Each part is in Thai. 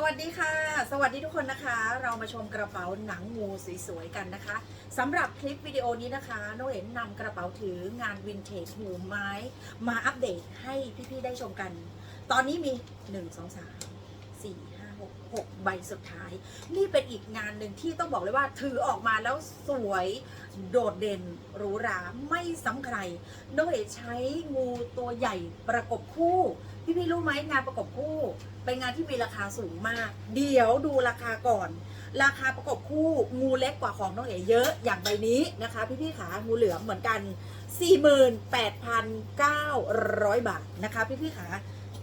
สวัสดีค่ะ สวัสดีทุกคนนะคะ เรามาชมกระเป๋าหนังงูสวยๆกันนะคะสำหรับคลิปวิดีโอนี้นะคะน้องเอ๋นนำกระเป๋าถืองานวินเทจหูไม้ มาอัปเดตให้พี่ๆได้ชมกัน ตอนนี้มี 1 2 3 4 5 6 6 ใบสุดท้าย นี่เป็นอีกงานหนึ่งที่ต้องบอกเลยว่าถือออกมาแล้วสวยโดดเด่นหรูหราไม่ซ้ำใครน้องเอ๋ใช้งูตัวใหญ่ประกบคู่ พี่พี่รู้ไหมงานประกบคู่ เป็นงานที่มีราคาสูงมาก เดี๋ยวดูราคาก่อน ราคาประกบคู่งูเล็กกว่าของน้องเอ๋เยอะอย่างใบนี้นะคะ พี่พี่ขางูเหลือมเหมือนกัน 48,900 บาทนะคะ พี่พี่ขา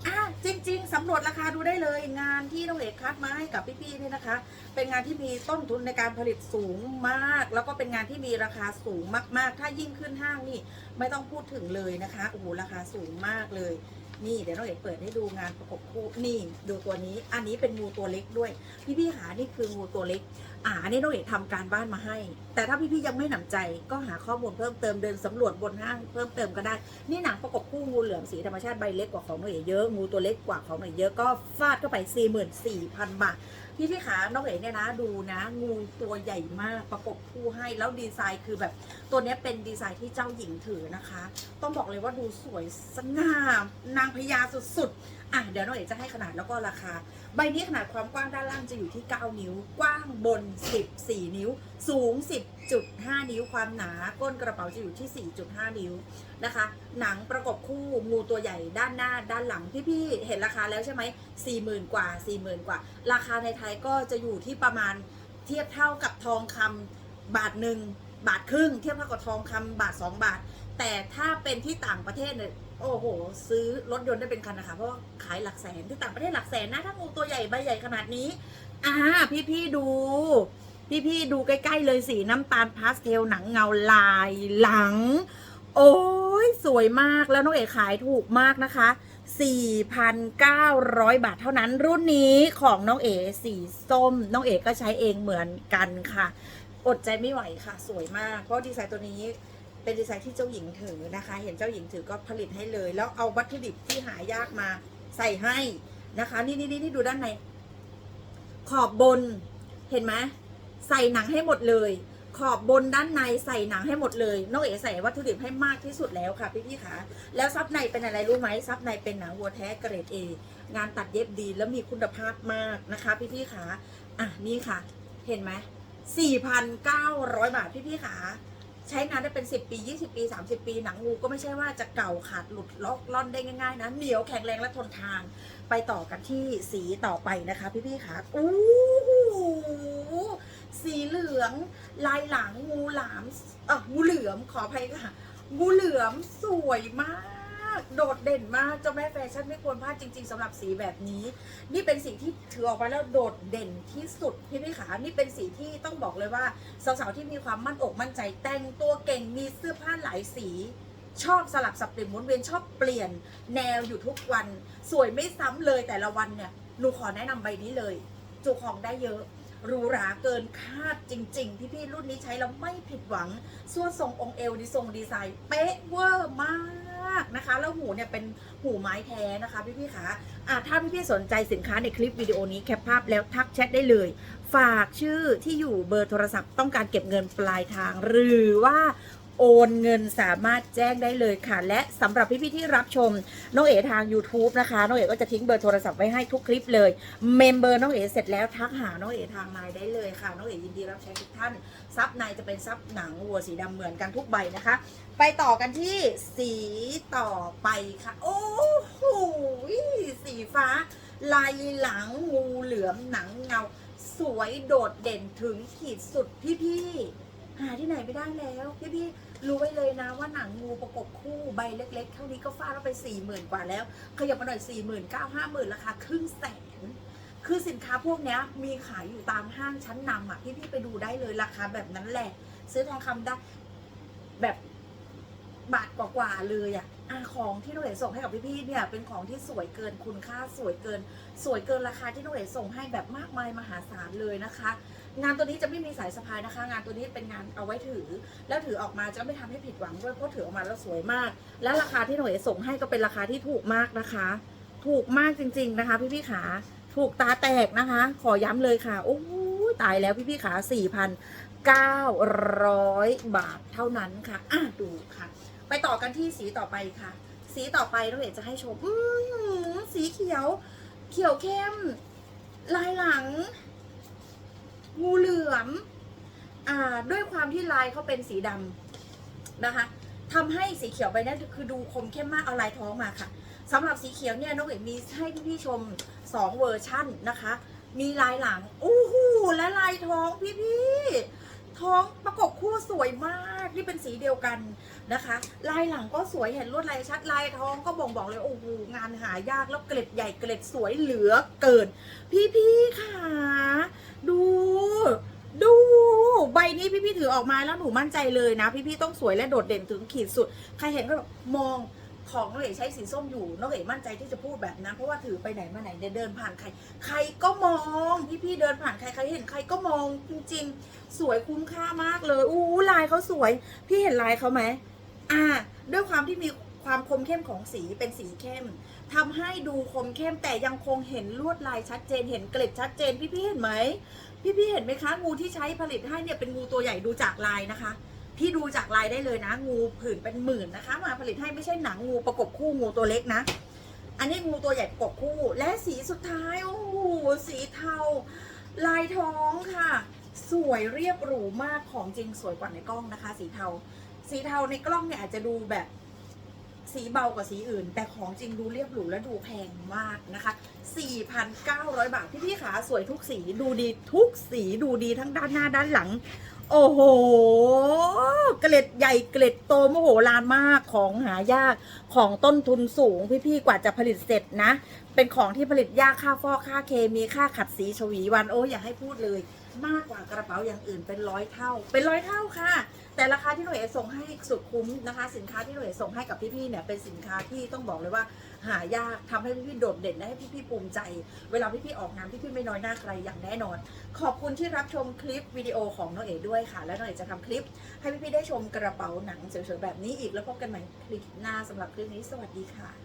อะจริง ๆสำรวจราคาดูได้เลย งานที่น้องเอ๋คัดมาให้กับพี่ๆเนี่ยนะคะ เป็นงานที่มีต้นทุนในการผลิตสูงมาก แล้วก็เป็นงานที่มีราคาสูงมากๆ ถ้ายิ่งขึ้นห้างนี่ไม่ต้องพูดถึงเลยนะคะโอ้โหราคาสูงมากเลย นี่เดี๋ยวน้องเอกเปิดให้ดูงานประกบคู่นี่ดูตัวนี้ อันนี้เป็นงูตัวเล็กด้วย พี่พี่หานี่คืองูตัวเล็ก อ่านนี้น้องเอกทำการบ้านมาให้ แต่ถ้าพี่พี่ยังไม่หนำใจ ก็หาข้อมูลเพิ่มเติมเดินสำรวจบนห้างเพิ่มเติมก็ได้ นี่หนังประกบคู่งูเหลือมสีธรรมชาติใบเล็กกว่าของน้องเอกเยอะงูตัวเล็กกว่าของน้องเอกเยอะก็ฟาดเข้าไป 44,000 บาทพี่พี่ขาน้องเอ๋เนี่ยนะดูนะงูตัวใหญ่มากประกบคู่ให้แล้วดีไซน์คือแบบ ตัวนี้เป็นดีไซน์ที่เจ้าหญิงถือนะคะ ต้องบอกเลยว่าดูสวยสง่านางพญาสุดๆ อะเดี๋ยวน้องเอ๋จะให้ขนาดแล้วก็ราคา ใบนี้ขนาดความกว้างด้านล่างจะอยู่ที่ 9 นิ้ว กว้างบน 14 นิ้ว สูง 10.5 นิ้ว ความหนาก้นกระเป๋าจะอยู่ที่ 4.5 นิ้วนะคะ หนังประกบคู่งูตัวใหญ่ด้านหน้าด้านหลัง พี่ๆ เห็นราคาแล้วใช่ไหม40,000 กว่า 40,000 กว่า ราคาในไทยก็จะอยู่ที่ประมาณเทียบเท่ากับทองคำบาทหนึ่งบาทครึ่งเทียบเท่ากับทองคำบาท 2 บาท แต่ถ้าเป็นที่ต่างประเทศเนี่ย โอ้โห ซื้อรถยนต์ได้เป็นคันนะคะ เพราะขายหลักแสนที่ต่างประเทศหลักแสนนะ ถ้างูตัวใหญ่ใบใหญ่ขนาดนี้ อ่า พี่ๆดู พี่ๆดูใกล้ๆเลยสีน้ำตาลพาสเทลหนังเงาลายหลัง โอ้ยสวยมากแล้วน้องเอกขายถูกมากนะคะ 4,900 บาทเท่านั้น รุ่นนี้ของน้องเอ๋สีส้ม น้องเอ๋ก็ใช้เองเหมือนกันค่ะ อดใจไม่ไหวค่ะ สวยมาก เพราะดีไซน์ตัวนี้ เป็นดีไซน์ที่เจ้าหญิงถือนะคะ เห็นเจ้าหญิงถือก็ผลิตให้เลย แล้วเอาวัตถุดิบที่หายากมาใส่ให้นะคะ นี่นี่นี่ดูด้านใน ขอบบน เห็นไหมใส่หนังให้หมดเลย ขอบบนด้านในใส่หนังให้หมดเลยน้องเอ๋ใส่วัตถุดิบให้มากที่สุดแล้วค่ะพี่พี่ๆคะแล้วซับในเป็นอะไรรู้ไหมซับในเป็นหนังวัวแท้เกรดเองานตัดเย็บดีแล้วมีคุณภาพมากนะคะ พี่พี่ๆคะอะนี่ค่ะ เห็นไหม4,900บาทพี่พี่ๆคะ ใช้งานได้เป็น 10 ปี 20 ปี 30 ปี หนังงูก็ไม่ใช่ว่าจะเก่าขาดหลุดล็อกล่อนได้ง่ายๆนะเหนียวแข็งแรงและทนทาน ไปต่อกันที่สีต่อไปนะคะพี่ๆคะอู้หูสีเหลือง ลายหลังงูหลามเอองูเหลือมขออภัยค่ะ งูเหลือมสวยมาก โดดเด่นมากเจ้าแม่แฟชั่นไม่ควรพลาดจริง ๆสำหรับสีแบบนี้ นี่เป็นสีที่ถือออกมาแล้วโดดเด่นที่สุดพี่พี่ขานี่เป็นสีที่ต้องบอกเลยว่าสาวๆที่มีความมั่นอกมั่นใจแต่งตัวเก่งมีเสื้อผ้าหลายสีชอบสลับสับเปลี่ยนหมุนเวียนชอบเปลี่ยนแนวอยู่ทุกวัน สวยไม่ซ้ำเลยแต่ละวันเนี่ยหนูขอแนะนำใบนี้เลย จุของได้เยอะหรูหราเกินคาดจริงๆพี่ๆรุ่นนี้ใช้แล้วไม่ผิดหวังส่วนทรงองค์เอวดีทรงดีไซน์เป๊ะเวอร์มาก นะคะ แล้วหูเนี่ยเป็นหูไม้แท้นะคะพี่ๆคะอะถ้าพี่ๆสนใจสินค้าในคลิปวิดีโอนี้แคปภาพแล้วทักแชทได้เลย ฝากชื่อที่อยู่เบอร์โทรศัพท์ต้องการเก็บเงินปลายทาง หรือว่า โอนเงินสามารถแจ้งได้เลยค่ะ และสำหรับพี่ๆที่รับชม น้องเอ๋ทาง YouTube นะคะน้องเอ๋ก็จะทิ้งเบอร์โทรศัพท์ไว้ให้ทุกคลิปเลยเมมเบอร์น้องเอ๋เสร็จแล้วทักหาน้องเอ๋ทางไลน์ได้เลยค่ะน้องเอ๋ยินดีรับใช้ทุกท่านซับในจะเป็นซับหนังวัวสีดำเหมือนกันทุกใบนะคะ ไปต่อกันที่สีต่อไปค่ะ โอ้โหสีฟ้า ลายหลังงูเหลือมหนังเงา สวยโดดเด่นถึงขีดสุดพี่ๆหาที่ไหนไม่ได้แล้วพี่ๆ รู้ไว้เลยนะว่าหนังงูประกบคู่ใบเล็ก ๆ เท่านี้ก็ฟาดแล้วไปสี่หมื่นกว่าแล้วขยับมาหน่อยสี่หมื่นเก้าห้าหมื่นราคาครึ่งแสน คือสินค้าพวกนี้มีขายอยู่ตามห้างชั้นนำอะพี่ๆไปดูได้เลยราคาแบบนั้นแหละ ซื้อทองคำได้แบบบาทกว่าๆเลยอะอาของที่น้องเอ๋ส่งให้กับพี่ๆเนี่ย เป็นของที่สวยเกินคุณค่าสวยเกิน สวยเกินราคาที่น้องเอ๋ส่งให้แบบมากมายมหาศาลเลยนะคะ งานตัวนี้จะไม่มีสายสะพายนะคะ งานตัวนี้เป็นงานเอาไว้ถือ แล้วถือออกมาจะไม่ทำให้ผิดหวังด้วยเพราะถือออกมาแล้วสวยมาก และราคาที่หน้องเอ๋ส่งให้ก็เป็นราคาที่ถูกมากนะคะ ถูกมากจริง ๆนะคะ พี่ๆขาถูกตาแตกนะคะ ขอย้ำเลยค่ะโอ้ยตายแล้วพี่พี่ขา4,900บาทเท่านั้นค่ะอะดูค่ะ ไปต่อกันที่สีต่อไปค่ะ สีต่อไปน้องเอกจะให้ชมสีเขียว เขียวเข้ม ลายหลัง งูเหลือมอ่าด้วยความที่ลายเขาเป็นสีดำนะคะทำให้สีเขียวไปนั่นคือดูคมเข้มมากเอาลายท้องมาค่ะสำหรับสีเขียวเนี่ยน้องเอกมีให้พี่ๆชมสองเวอร์ชั่นนะคะ มีลายหลังอู้หูและลายท้องพี่ๆท้องประกบคู่สวยมาก ที่เป็นสีเดียวกันนะคะ ลายหลังก็สวยเห็นลวดลายชัดลายท้องก็บ่งบอกเลยโอ้โหงานหายากแล้วเกล็ดใหญ่เกล็ดสวยเหลือเกิน พี่ๆค่ะ ดูดูใบนี้พี่ๆถือออกมาแล้วหนูมั่นใจเลยนะ พี่ๆต้องสวยและโดดเด่นถึงขีดสุด ใครเห็นก็แบบมอง ของน้องเอ๋ใช้สีส้มอยู่น้องเอ๋มั่นใจที่จะพูดแบบนั้นเพราะว่าถือไปไหนมาไหนเดินเดินผ่านใคร ใครก็มองพี่ๆเดินผ่านใครใครเห็นใครก็มองจริง ๆ สวยคุ้มค่ามากเลยอู้ลายเขาสวย พี่เห็นลายเขาไหมอ่า ด้วยความที่มีความคมเข้มของสีเป็นสีเข้มทำให้ดูคมเข้มแต่ยังคงเห็นลวดลายชัดเจน เห็นเกล็ดชัดเจนพี่ๆเห็นไหมพี่ๆเห็นไหมคะงูที่ใช้ผลิตให้เนี่ยเป็นงูตัวใหญ่ดูจากลายนะคะ พี่ดูจากลายได้เลยนะ งูผื่นเป็นหมื่นนะคะ มาผลิตให้ไม่ใช่หนังงูประกบคู่งูตัวเล็กนะ อันนี้งูตัวใหญ่ประกบคู่ และสีสุดท้ายโอ้โหสีเทา ลายท้องค่ะ สวยเรียบหรูมากของจริงสวยกว่าในกล้องนะคะ สีเทา สีเทาในกล้องเนี่ยอาจจะดูแบบสีเบากว่าสีอื่น แต่ของจริงดูเรียบหรูและดูแพงมากนะคะ 4,900 บาท พี่ๆขาสวยทุกสีดูดีทุกสีดูดีทั้งด้านหน้าด้านหลัง โอ้โห เกล็ดใหญ่เกล็ดโตมโหฬารมากของหายากของต้นทุนสูง พี่ๆกว่าจะผลิตเสร็จนะ เป็นของที่ผลิตยากค่าฟอกค่าเคมีค่าขัดสีชวีวันโอ้ยอย่าให้พูดเลย มากกว่ากระเป๋าอย่างอื่นเป็นร้อยเท่า เป็นร้อยเท่าค่ะ แต่ราคาที่หน่วยส่งให้สุดคุ้มนะคะ สินค้าที่หน่วยส่งให้กับพี่ๆเนี่ยเป็นสินค้าที่ต้องบอกเลยว่า หายากทำให้พี่ๆโดดเด่นและให้พี่ๆภูมิใจ เวลาพี่ๆออกงานพี่ๆไม่น้อยหน้าใครอย่างแน่นอน ขอบคุณที่รับชมคลิปวิดีโอของน้องเอ๋ด้วยค่ะ และน้องเอ๋จะทำคลิป ให้พี่ๆได้ชมกระเป๋าหนังสวยๆแบบนี้อีกแล้วพบกันใหม่คลิปหน้าสำหรับคลิปนี้สวัสดีค่ะ